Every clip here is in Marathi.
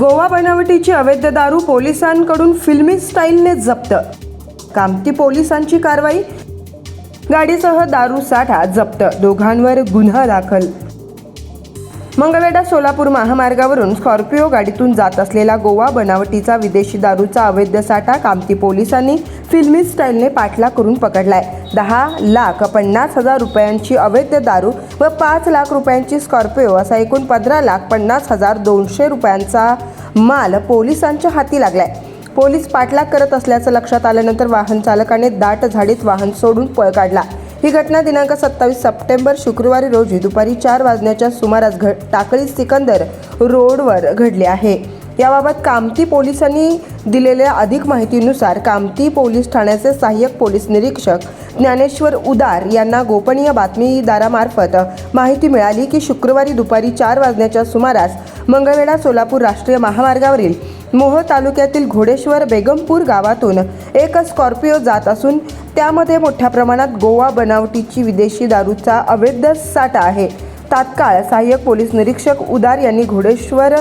गोवा बनावटीची अवैध दारू पोलिसांकडून फिल्मी स्टाईलने जप्त. कामती पोलिसांची कारवाई. गाडीसह दारू साठा जप्त. दोघांवर गुन्हा दाखल. मंगळवेढा सोलापूर महामार्गावरून स्कॉर्पिओ गाडीतून जात असलेला गोवा बनावटीचा विदेशी दारूचा अवैध साठा कामती पोलिसांनी फिल्मी स्टाईलने पाठलाग करून पकडलाय. दहा लाख पन्नास हजार रुपयांची अवैध दारू व पाच लाख रुपयांची स्कॉर्पिओ असा एकूण पंधरा लाख पन्नास हजार दोनशे रुपयांचा माल पोलिसांच्या हाती लागलाय. पोलीस पाठलाग करत असल्याचं लक्षात आल्यानंतर वाहन चालकाने दाट झाडीत वाहन सोडून पळ काढला. ही घटना दिनांक सत्तावीस सप्टेंबर शुक्रवारी रोजी दुपारी चार वाजण्याच्या सुमारास घ टाकळी सिकंदर रोडवर घडली आहे. याबाबत कामती पोलिसांनी दिलेल्या अधिक माहितीनुसार कामती पोलीस ठाण्याचे सहाय्यक पोलीस निरीक्षक ज्ञानेश्वर उदार यांना गोपनीय बातमीदारामार्फत माहिती मिळाली की शुक्रवारी दुपारी चार वाजण्याच्या सुमारास मंगळवेढा सोलापूर राष्ट्रीय महामार्गावरील मोह तालुक्यातील घोडेश्वर बेगमपूर गावातून एक स्कॉर्पिओ जात असून त्यामध्ये मोठ्या प्रमाणात गोवा बनावटीची विदेशी दारूचा अवैध साठा आहे. तात्काळ सहाय्यक पोलीस निरीक्षक उदार यांनी घोडेश्वर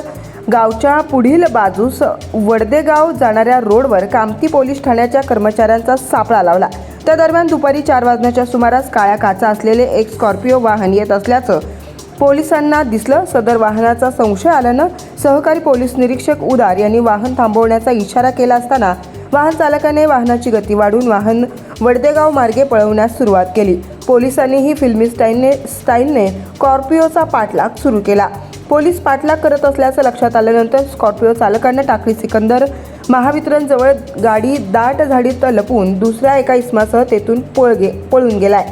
गावच्या पुढील बाजूस वडदेगाव जाणाऱ्या रोडवर कामती पोलीस ठाण्याच्या कर्मचाऱ्यांचा सापळा लावला. त्या दरम्यान दुपारी चार वाजण्याच्या सुमारास काळ्या काचा असलेले एक स्कॉर्पिओ वाहन येत असल्याचं पोलिसांना दिसलं. सदर वाहनाचा संशय आल्यानं सहकारी पोलीस निरीक्षक उदार यांनी वाहन थांबवण्याचा इशारा केला असताना वाहन चालकाने वाहनाची गती वाढून वाहन वडदेगाव मार्गे पळवण्यास सुरुवात केली. पोलिसांनीही फिल्मी स्टाईलने स्टाईलने स्कॉर्पिओचा पाठलाग सुरू केला. पोलीस पाठलाग करत असल्याचं लक्षात आल्यानंतर स्कॉर्पिओ चालकानं टाकळी सिकंदर. महावितरणजवळ गाडी दाट झाडीत लपून दुसऱ्या एका इसमासह तेथून पळ गे पळून गेलाय.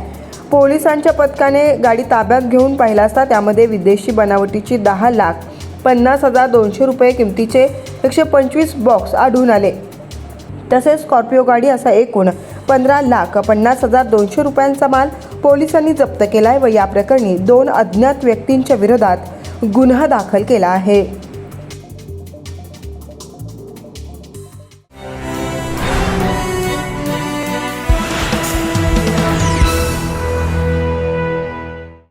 पोलिसांच्या पथकाने गाडी ताब्यात घेऊन पाहिला असता त्यामध्ये विदेशी बनावटीची दहा लाख पन्नास हजार दोनशे रुपये किमतीचे एकशे पंचवीस बॉक्स आढळून आले. तसेच स्कॉर्पिओ गाडी असा एकूण पंधरा लाख पन्नास हजार दोनशे रुपयांचा माल पोलिसांनी जप्त केला आहे व या प्रकरणी दोन अज्ञात व्यक्तींच्या विरोधात गुन्हा दाखल केला आहे.